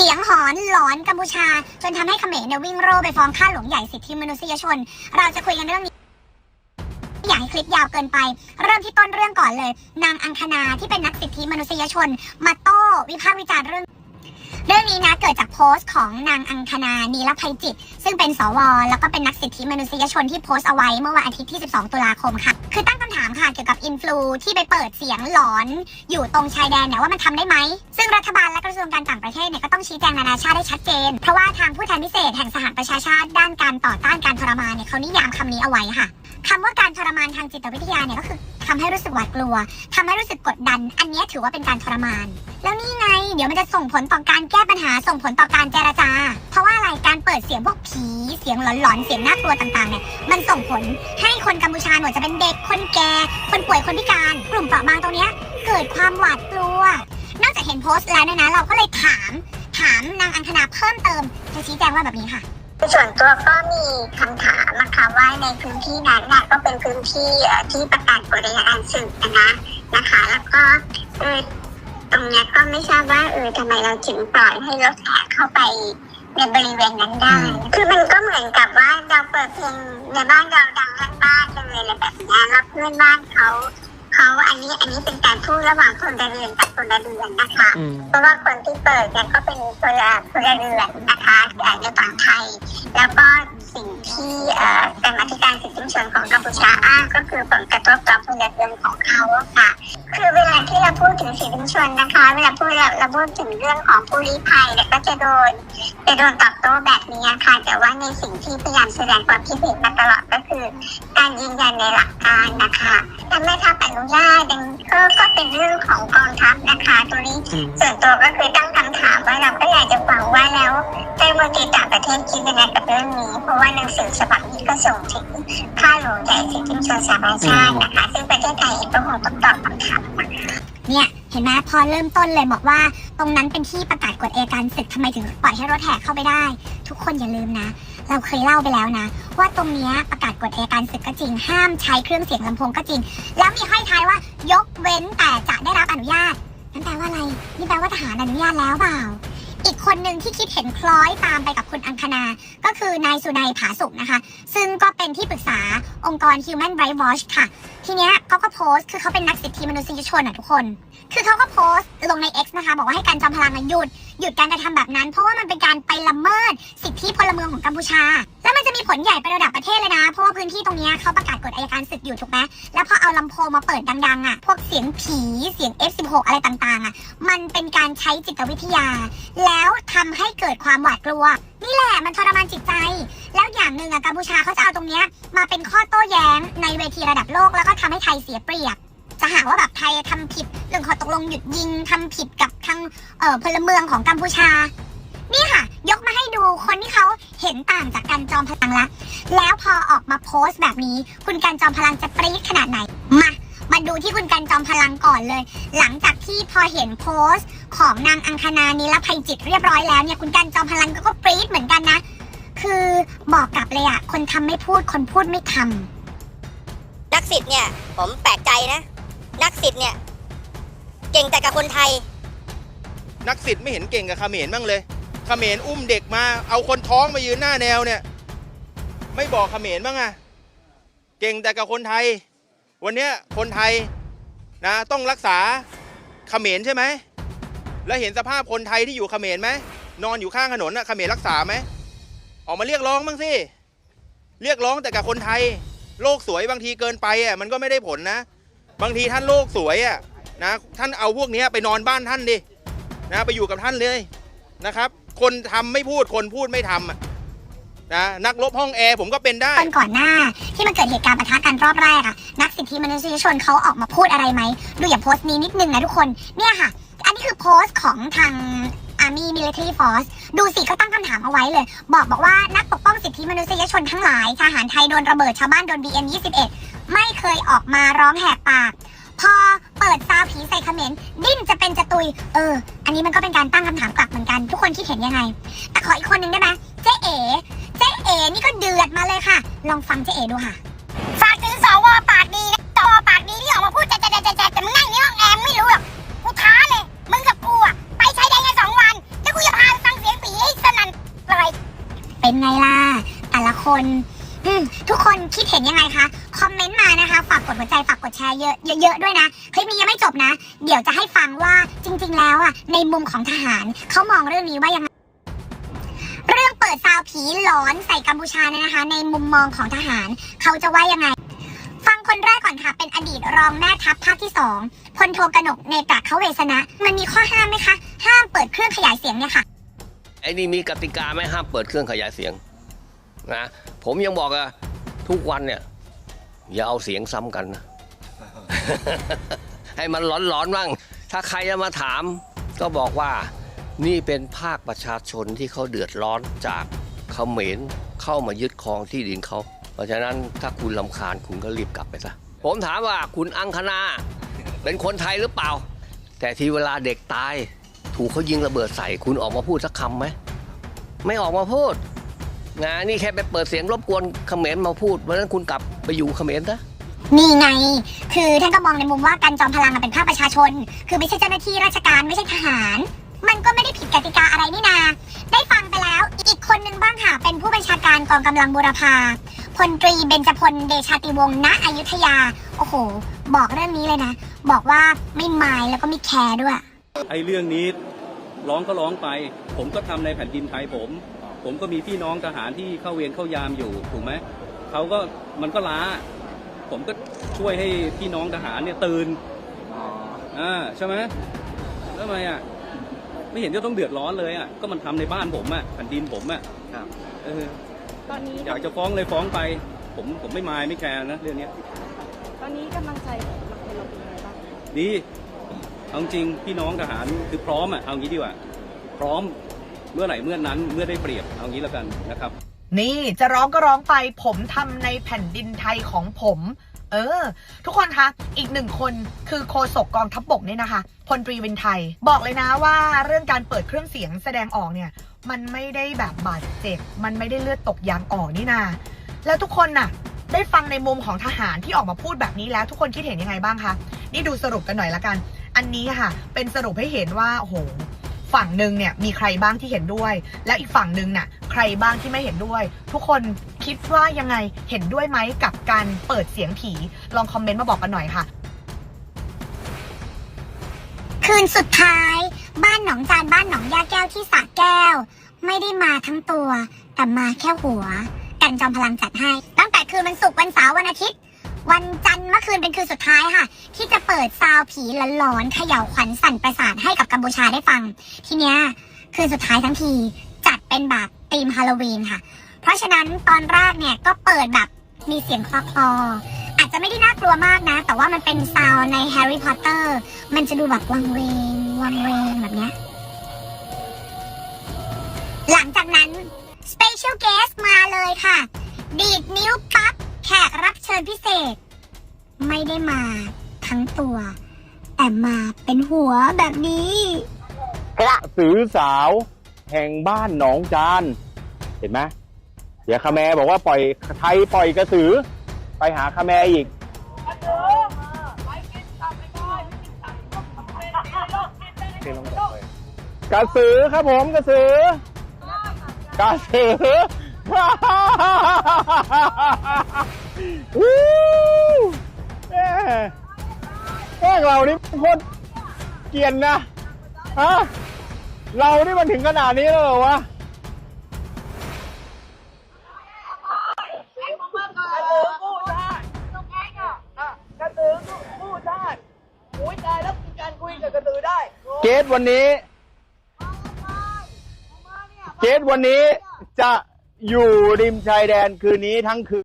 เสียงหอนหลอนกัมพูชา จนทำให้เขมรเนี่ยวิ่งโร่ไปฟ้องข้าหลวงใหญ่สิทธิมนุษยชน เราจะคุยกันเรื่องนี้อยากให้คลิปยาวเกินไป เริ่มที่ต้นเรื่องก่อนเลย นางอังคณาที่เป็นนักสิทธิมนุษยชน มาโต้วิพากษ์วิจารณ์เรื่องเรื่องนี้นะเกิดจากโพสต์ของนางอังคณานีรภัยจิต ซึ่งเป็นสว แล้วก็เป็นนักสิทธิมนุษยชนที่โพสต์เอาไว้เมื่อวันอาทิตย์ที่ 12 ตุลาคมค่ะ คือตั้งคำามค่ะเกี่ยวกับอินฟลูที่ไปเปิดเสียงหลอนอยู่ตรงชายแดนเนี่ยว่ามันทำได้ไหม ซึ่งรัฐบาลและกระทรวงการต่างประเทศเนี่ยก็ต้องชี้แจงนานาชาติได้ชัดเจน เพราะว่าทางผู้แทนพิเศษแห่งสหประชาชาติด้านการต่อต้านการทรมานเนี่ยเขานิยามคำนี้เอาไว้ค่ะคำว่าการทรมานทางจิตวิทยาเนี่ยก็คือทำให้รู้สึกหวาดกลัวทำให้รู้สึกกดดัน อันนี้ถือว่าเป็นการทรมาน แล้วนี่ไง เดี๋ยวมันจะส่งผลต่อการแก้ปัญหา ส่งผลต่อการเจรจา เพราะว่าอะไร การเปิดเสียงพวกผี เสียงหลอนๆ เสียงน่ากลัวต่างๆ เนี่ย มันส่งผลให้คนกัมพูชาหน่วจะเป็นเด็ก คนแก่คนป่วยคนพิการ กลุ่มเปราะบางตรงเนี้ยเกิดความหวาดกลัว นอกจากเห็นโพสต์แล้วเนี่ยนะเราก็เลยถามถามนางอังคณาเพิ่มเติมเธอชี้แจงว่าแบบนี้ค่ะ ส่วนตัวก็มีคำถามนะคะว่าในพื้นที่นั้นน่ะก็เป็นพื้นที่เอ่อที่ประกาศกฎอัยการศึกนะนะคะ แล้วก็เออตรงเนี้ยก็ไม่ทราบว่าเออทำไมเราถึงปล่อยให้รถแห่เข้าไป ในบริเวณนั้นได้ คือมันก็เหมือนกับว่าเราเปิดเพลงในบ้านเราดังลั่นบ้านเลยอะไรแบบเนี้ยแล้วเพื่อนบ้านเขาเขาอันนี้อันนี้เป็นการพูดระหว่างคนละเรือนกับคนละเรือนนะคะอืมเพราะว่าคนที่เปิดเนี่ยก็เป็นพลพลเรือนนะคะเอ่อในฝั่งไทย แล้วก็สิ่ง ที่เอ่อกรรมาธิการสิทธิมนุษยชนของกัมพูชาอ้างก็คือผลกระทบต่อพลเรือนของเขาอะค่ะ คือเวลาที่เราพูดถึงสิทธิมนุษยชนนะคะ เวลาพูดเราเราพูดถึงเรื่องของผู้ลี้ภัยเนี่ยก็จะโดนจะโดนตอบโต้แบบนี้ค่ะ แต่ว่าในสิ่งที่พยายามแสดงความคิดเห็นมาตลอดก็คือ การยืนยันในหลักการนะคะถ้าไม่ทับอนุญาตยังก็ก็เป็นเรื่องของกองทัพนะคะตัวนี้อืมส่วนตัวก็คือตั้งคำถามว่าเราก็อยากจะฟังว่าแล้วรัฐมนตรีต่างประเทศคิดยังไงกับเรื่องนี้ เพราะว่าหนังสือฉบับนี้ก็ส่งถึงข้าหลวงใหญ่สิทิมชนสหประชาตินะคะซึ่งประเทศไทยเองก็คงต้องตอบคำถามนะเนี่ยเห็นไหมพอเริ่มต้นเลยบอกว่าตรงนั้นเป็นที่ประกาศกฎเอการศึกทำไมถึงปล่อยให้รถแห่เข้าไปได้ ทุกคนอย่าลืมนะ เราเคยเล่าไปแล้วนะ ว่าตรงเนี้ยประกาศกฎเอการศึกก็จริง ห้ามใช้เครื่องเสียงลำโพงก็จริง แล้วมีห้อยท้ายว่ายกเว้นแต่จะได้รับอนุญาตนั่นแปลว่าอะไรนี่แปลว่าทหารอนุญาตแล้วเปล่า อีกคนหนึ่งที่คิดเห็นคล้อยตามไปกับคุณอังคณา ก็คือนายสุนัยผาสุกนะคะ ซึ่งก็เป็นที่ปรึกษาองค์กร Human Rights Watch ค่ะ ทีเนี้ยเขาก็โพสต์ คือเขาเป็นนักสิทธิมนุษยชนอะทุกคน คือเขาก็โพสต์ลงใน X นะคะ บอกว่าให้การจอมพลังอะหยุด หยุดการกระทำแบบนั้น เพราะว่ามันเป็นการไปละเมิดสิทธิพลเมืองของกัมพูชา แล้วมันจะมีผลใหญ่ไประดับประเทศเลยนะ เพราะว่าพื้นที่ตรงเนี้ยเขาประกาศกฎอัยการศึกอยู่ถูกไหมแล้วพอเอาลำโพงมาเปิดดังๆอะ พวกเสียงผีเสียง F16 อะไรต่างๆอะ มันเป็นการใช้จิตวิทยา แล้วทำให้เกิดความหวาดกลัวนี่แหละมันทรมานจิตใจ แล้วอย่างหนึ่งอะกัมพูชาเขาจะเอาตรงเนี้ยมาเป็นข้อโต้แย้งในเวทีระดับโลกแล้วก็ทำให้ไทยเสียเปรียบ จะหาว่าแบบไทยทำผิดเรื่องข้อตกลงหยุดยิงทำผิดกับทางเอ่อพลเมืองของกัมพูชา นี่ค่ะ ยกมาให้ดูคนที่เขาเห็นต่างจากการจอมพลังละแล้วพอออกมาโพสต์แบบนี้ คุณการจอมพลังจะปรี๊ดขนาดไหนมา มาดูที่คุณการจอมพลังก่อนเลย หลังจากที่พอเห็นโพสต์ของนางอังคณานิรภัยจิตเรียบร้อยแล้วเนี่ยคุณการจอมพลังก็ก็ปรี๊ดเหมือนกันนะ คือบอกกลับเลยอะคนทำไม่พูดคนพูดไม่ทำนักสิทธิ์เนี่ย ผมแปลกใจนะ นักสิทธิ์เนี่ย เก่งแต่กับคนไทย นักสิทธิ์ไม่เห็นเก่งกับเขมรบ้างเลยเขมรอุ้มเด็กมา เอาคนท้องมายืนหน้าแนวเนี่ย ไม่บอกเขมรบ้างอะเก่งแต่กับคนไทย วันนี้คนไทยนะต้องรักษาเขมรใช่ไหม แล้วเห็นสภาพคนไทยที่อยู่เขมรไหมนอนอยู่ข้างถนนอะเขมรรักษาไหมออกมาเรียกร้องบ้างสิเรียกร้องแต่กับคนไทย โลกสวยบางทีเกินไปอะมันก็ไม่ได้ผลนะ บางทีท่านโลกสวยอะนะท่านเอาพวกนี้ไปนอนบ้านท่านดินะไปอยู่กับท่านเลยนะครับ คนทำไม่พูดคนพูดไม่ทำอะ นะนักรบห้องแอร์ผมก็เป็นได้ตอนก่อนหน้าที่มันเกิดเหตุการณ์ปะทะกันรอบแรกอะนักสิทธิมนุษยชนเขาออกมาพูดอะไรไหมดูอย่างโพสต์นี้นิดนึงนะทุกคน เนี่ยค่ะ อันนี้คือโพสต์ของทาง Army Military Force ดูสิก็ตั้งคำถามเอาไว้เลย บอกบอกว่านักปกป้องสิทธิมนุษยชนทั้งหลายทหารไทยโดนระเบิดชาวบ้านโดน BM 21 ไม่เคยออกมาร้องแหกปาก พอเปิดซาวผีใส่เขมรดิ้นจะเป็นจะตุย เออ อันนี้มันก็เป็นการตั้งคำถามกลับเหมือนกัน ทุกคนคิดเห็นยังไง แต่ขออีกคนหนึ่งได้ไหมเจ๊เอ๋ เอ๋นี่ก็เดือดมาเลยค่ะ ลองฟังเจ๊เอ๋ดูค่ะ ฝากถึงสวปากดีนะสวปากดีที่ออกมาพูดแจ๊ะแจ๊ะแจ๊ะแจ๊แต่มึงนั่งในห้องแอร์ไม่รู้หรอกกูท้าเลย มึงกับกูอะไปใชายแดนกันสองวัน แล้วกูจะพาฟังเป็นไงล่ะแต่ละคนทุกคนคิดเห็นยังไงคะ คอมเมนต์มานะคะ ฝากกดหัวใจ ฝากกดแชร์เยอะเยอะๆด้วยนะ คลิปนี้ยังไม่จบนะ เดี๋ยวจะให้ฟังว่าจริง ๆ แล้วอะในมุมของทหารเขามองเรื่องนี้ว่ายังไง ปิดซาวผีหลอนใส่กัมพูชาเนี่ยนะคะ ในมุมมองของทหาร เขาจะว่ายังไง ฟังคนแรกก่อนค่ะ เป็นอดีตรองแม่ทัพภาคที่สองพลโทกนกเนตรเขาเวสนะ มันมีข้อห้ามไหมคะ ห้ามเปิดเครื่องขยายเสียงเนี่ยค่ะไอ้นี่มีกติกาไหมห้ามเปิดเครื่องขยายเสียงนะผมยังบอกอะทุกวันเนี่ยอย่าเอาเสียงซ้ำกันนะ ให้มันร้อนๆบ้าง ถ้าใครจะมาถามก็บอกว่า นี่เป็นภาคประชาชนที่เขาเดือดร้อนจากเขมรเข้ามายึดครองที่ดินเขา เพราะฉะนั้นถ้าคุณลำคาญคุณก็รีบกลับไปซะ ผมถามว่าคุณอังคณาเป็นคนไทยหรือเปล่า แต่ที่เวลาเด็กตาย ถูกเขายิงระเบิดใส่คุณออกมาพูดสักคำไหม ไม่ออกมาพูดนะนี่แค่ไปเปิดเสียงรบกวนเขมรมาพูด เพราะฉะนั้นคุณกลับไปอยู่เขมรซะนี่ไง คือท่านก็มองในมุมว่าการจอมพลังเป็นภาคประชาชน คือไม่ใช่เจ้าหน้าที่ราชการไม่ใช่ทหาร มันก็ไม่ได้ผิดกติกาอะไรนี่นา ได้ฟังไปแล้ว อีกคนนึงบ้างค่ะ เป็นผู้บัญชาการกองกำลังบูรพาพลตรีเบญจพลเดชาติวงศ์ณอยุธยา โอ้โห บอกเรื่องนี้เลยนะ บอกว่าไม่มายแล้วก็ไม่แคร์ด้วย ไอ้เรื่องนี้ร้องก็ร้องไป ผมก็ทำในแผ่นดินไทยผม ผมก็มีพี่น้องทหารที่เข้าเวรเข้ายามอยู่ถูกไหมเขาก็มันก็ล้า ผมก็ช่วยให้พี่น้องทหารเนี่ยตื่นอ่าใช่ไหมแล้วทำไมอะ ไม่เห็นจะต้องเดือดร้อนเลยอะก็มันทำในบ้านผมอะแผ่นดินผมอะเออ ตอนนี้อยากจะฟ้องเลยฟ้องไป ผมผมไม่มายไม่แคร์นะเรื่องเนี้ยตอนนี้กำลังใจของเราเป็นยังไงบ้างดีเอาจริงพี่น้องทหารคือพร้อมอะเอางี้ดีกว่า พร้อมเมื่อไหร่เมื่อนั้นเมื่อได้เปรียบเอางี้แล้วกันนะครับ นี่จะร้องก็ร้องไป ผมทำในแผ่นดินไทยของผม เออ ทุกคนคะ อีกหนึ่งคนคือโคศกกองทัพบบกเนี่ยนะคะ พลตรีวินไทย บอกเลยนะว่าเรื่องการเปิดเครื่องเสียงแสดงออกเนี่ย มันไม่ได้แบบบาดเจ็บ มันไม่ได้เลือดตกยางออกนี่นา แล้วทุกคนน่ะ ได้ฟังในมุมของทหารที่ออกมาพูดแบบนี้แล้ว ทุกคนคิดเห็นยังไงบ้างคะ นี่ดูสรุปกันหน่อยละกัน อันนี้ค่ะ เป็นสรุปให้เห็นว่าโอ้โหฝั่งหนึ่งเนี่ยมีใครบ้างที่เห็นด้วย และอีกฝั่งหนึ่งน่ะใครบ้างที่ไม่เห็นด้วย ทุกคน คิดว่ายังไงเห็นด้วยไหมกับการเปิดเสียงผี ลองคอมเมนต์มาบอกกันหน่อยค่ะ คืนสุดท้าย บ้านหนองจานบ้านหนองยาแก้วที่สระแก้ว ไม่ได้มาทั้งตัว แต่มาแค่หัว กันจอมพลังจัดให้ ตั้งแต่คืนวันศุกร์วันเสาร์วันอาทิตย์ วันจันทร์เมื่อคืนเป็นคืนสุดท้ายค่ะ ที่จะเปิดซาวผีหลอนๆเขย่าขวัญสั่นประสาทให้กับกัมพูชาได้ฟัง ทีเนี้ยคืนสุดท้ายทั้งทีจัดเป็นแบบธีมฮาโลวีนค่ะ เพราะฉะนั้นตอนแรกเนี่ยก็เปิดแบบมีเสียงคลอคลอๆอาจจะไม่ได้น่ากลัวมากนะ แต่ว่ามันเป็นซาวในแฮร์รี่พอตเตอร์มันจะดูแบบวังเวงวังเวงแบบเนี้ยหลังจากนั้น Special Guest มาเลยค่ะ ดีดนิ้วปั๊บแขกรับเชิญพิเศษ ไม่ได้มาทั้งตัว แต่มาเป็นหัวแบบนี้ กระสือสาว แห่งบ้านหนองจาน เห็นไหม เดี๋ยวคาแมบอกว่าปล่อยไทยปล่อยกระสือ ไปหาคาแมอีกกระสือครับผมกระสือกระสือวู้แม่พวกเรานี่โคตรเกียนนะฮะเรานี่มันถึงขนาดนี้แล้วเหรอวะ เกตวันนี้เกตวันนี้จะอยู่ริมชายแดนคืนนี้ทั้งคืน